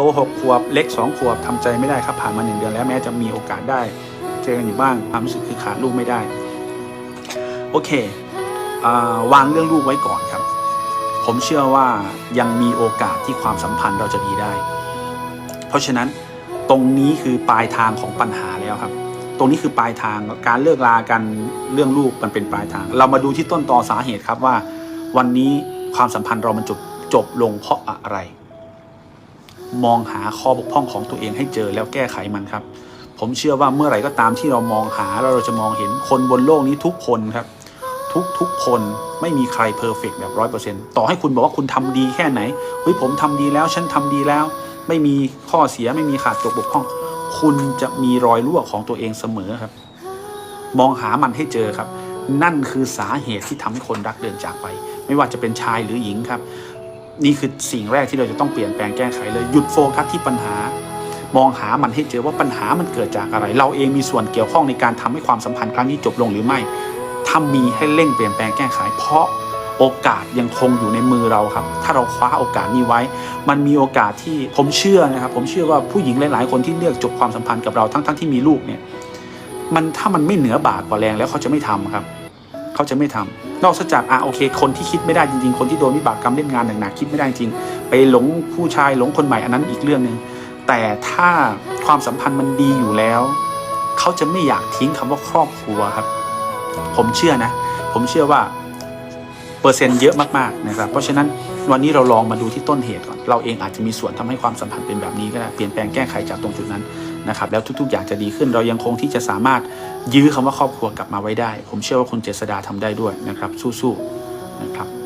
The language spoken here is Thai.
ตหกขวบเล็กสองขวบทำใจไม่ได้ครับผ่านมาหนึ่งเดือนแล้วแม้จะมีโอกาสได้ เจอกันอยู่บ้างความรู้สึกคือขาดลูกไม่ได้ โอเควางเรื่องลูกไว้ก่อนครับ ผมเชื่อว่ายังมีโอกาสที่ความสัมพันธ์เราจะดีได้ เพราะฉะนั้นตรงนี้คือปลายทางของปัญหาแล้วครับ ตรงนี้คือปลายทางการเลิกลากันเรื่องลูกมันเป็นปลายทาง เรามาดูที่ต้นตอสาเหตุครับว่า วันนี้ความสัมพันธ์เรามันจบจบลงเพราะอะไร มองหาข้อบกพร่องของตัวเองให้เจอแล้วแก้ไขมันครับ ผมเชื่อว่าเมื่อไหร่ก็ตามที่เรามองหาแล้วเราจะมองเห็นคนบนโลกนี้ทุกคนครับ ทุกทุกคนไม่มีใครเพอร์เฟกแบบร้อยเปอร์เซ็นต์ต่อให้คุณบอกว่าคุณทำดีแค่ไหนเฮ้ยผมทำดีแล้วฉันทำดีแล้ว ไม่มีข้อเสียไม่มีขาดตกบกพร่อง คุณจะมีรอยรั่วของตัวเองเสมอครับ มองหามันให้เจอครับ นั่นคือสาเหตุที่ทำให้คนรักเดินจากไป ไม่ว่าจะเป็นชายหรือหญิงครับ นี่คือสิ่งแรกที่เราจะต้องเปลี่ยนแปลงแก้ไขเลยหยุดโฟกัสที่ปัญหา มองหามันให้เจอว่าปัญหามันเกิดจากอะไร เราเองมีส่วนเกี่ยวข้องในการทำให้ความสัมพันธ์ครั้งนี้จบลงหรือไม่ถ้ามีให้เร่งเปลี่ยนแปลงแก้ไข เพราะโอกาสยังคงอยู่ในมือเราครับ ถ้าเราคว้าโอกาสนี้ไว้ มันมีโอกาสที่ผมเชื่อนะครับ ผมเชื่อว่าผู้หญิงหลาย ๆ คนที่เลือกจบความสัมพันธ์กับเราทั้งๆที่มีลูกเนี่ย มันถ้ามันไม่เหนือบากกว่าแรงแล้วเขาจะไม่ทำครับ เขาจะไม่ทำนอกจากอะโอเค คนที่คิดไม่ได้จริงๆ คนที่โดนวิบากกรรมเล่นงานหนักๆคิดไม่ได้จริง ไปหลงผู้ชายหลงคนใหม่อันนั้นอีกเรื่องหนึ่งแต่ถ้าความสัมพันธ์มันดีอยู่แล้ว เขาจะไม่อยากทิ้งคำว่าครอบครัวครับ ผมเชื่อนะ ผมเชื่อว่าเปอร์เซ็นต์เยอะมากๆนะครับ เพราะฉะนั้นวันนี้เราลองมาดูที่ต้นเหตุก่อน เราเองอาจจะมีส่วนทำให้ความสัมพันธ์เป็นแบบนี้ก็ได้ เปลี่ยนแปลงแก้ไขจากตรงจุดนั้นนะครับ แล้วทุกๆ อย่างจะดีขึ้น เรายังคงที่จะสามารถ ยื้อคำว่าครอบครัวกลับมาไว้ได้ ผมเชื่อว่าคุณเจษดาทำได้ด้วยนะครับ สู้ๆนะครับ